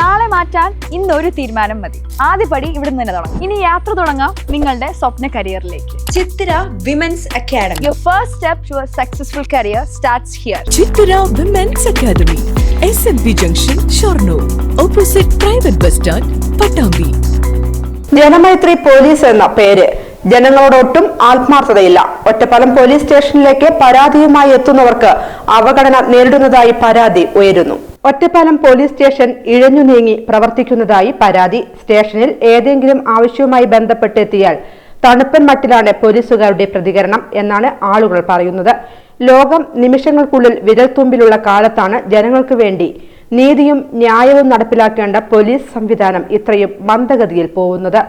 നാളെ മാറ്റാൻ ഇന്നൊരു ഒരു തീരുമാനം മതി. ആദ്യപടി ഇവിടെ നിന്ന് തന്നെ തുടങ്ങാം. ഇനി യാത്ര തുടങ്ങാം നിങ്ങളുടെ സ്വപ്ന കരിയറിലേക്ക്. Chithira women's academy your first step to a successful career starts here Chitra women's academy S M P junction Shoranur opposite private bus stand Pattambi Janamaithri police എന്ന പേര് ജനങ്ങളോടൊട്ടും ആത്മാർത്ഥതയില്ല. ഒറ്റപ്പാലം പോലീസ് സ്റ്റേഷനിലേക്ക് പരാതിയുമായി എത്തുന്നവർക്ക് അവഗണന നേരിടുന്നതായി പരാതി ഉയരുന്നു. ഒറ്റപ്പാലം പോലീസ് സ്റ്റേഷൻ ഇഴഞ്ഞു നീങ്ങി പ്രവർത്തിക്കുന്നതായി പരാതി. സ്റ്റേഷനിൽ ഏതെങ്കിലും ആവശ്യവുമായി ബന്ധപ്പെട്ടെത്തിയാൽ തണുപ്പൻ മട്ടിലാണ് പോലീസുകാരുടെ പ്രതികരണം എന്നാണ് ആളുകൾ പറയുന്നത്. ലോകം നിമിഷങ്ങൾക്കുള്ളിൽ വിരൽത്തുമ്പിലുള്ള കാലത്താണ് ജനങ്ങൾക്ക് വേണ്ടി നീതിയും ന്യായവും നടപ്പിലാക്കേണ്ട പോലീസ് സംവിധാനം ഇത്രയും മന്ദഗതിയിൽ പോകുന്നത്.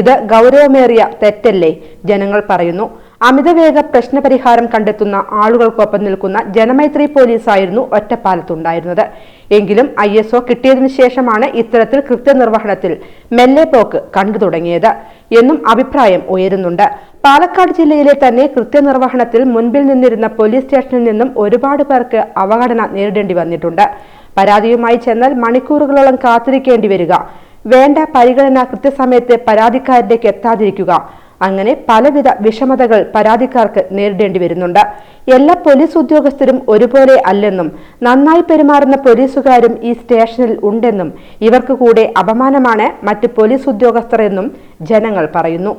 ഇത് ഗൗരവമേറിയ തെറ്റല്ലേ? ജനങ്ങൾ പറയുന്നു. അമിതവേഗ പ്രശ്നപരിഹാരം കണ്ടെത്തുന്ന ആളുകൾക്കൊപ്പം നിൽക്കുന്ന ജനമൈത്രി പോലീസായിരുന്നു ഒറ്റപ്പാലത്തുണ്ടായിരുന്നത്. എങ്കിലും ഐ എസ് ഒ കിട്ടിയതിനു ശേഷമാണ് ഇത്തരത്തിൽ കൃത്യനിർവഹണത്തിൽ മെല്ലെ പോക്ക് കണ്ടു തുടങ്ങിയത് എന്നും അഭിപ്രായം ഉയരുന്നുണ്ട്. പാലക്കാട് ജില്ലയിലെ തന്നെ കൃത്യനിർവഹണത്തിൽ മുൻപിൽ നിന്നിരുന്ന പോലീസ് സ്റ്റേഷനിൽ നിന്നും ഒരുപാട് പേർക്ക് അവഗണന നേരിടേണ്ടി വന്നിട്ടുണ്ട്. പരാതിയുമായി ചെന്നാൽ മണിക്കൂറുകളോളം കാത്തിരിക്കേണ്ടി വരിക. വേണ്ട പരിഗണന കൃത്യസമയത്ത് പരാതിക്കാരിലേക്ക് എത്താതിരിക്കുക. അങ്ങനെ പലവിധ വിഷമതകൾ പരാതിക്കാർക്ക് നേരിടേണ്ടി വരുന്നുണ്ട്. എല്ലാ പോലീസ് ഉദ്യോഗസ്ഥരും ഒരുപോലെ അല്ലെന്നും നന്നായി പെരുമാറുന്ന പോലീസുകാരും ഈ സ്റ്റേഷനിൽ ഉണ്ടെന്നും ഇവർക്ക് കൂടെ അപമാനമാണ് മറ്റ് പോലീസ് ഉദ്യോഗസ്ഥർ എന്നും ജനങ്ങൾ പറയുന്നു.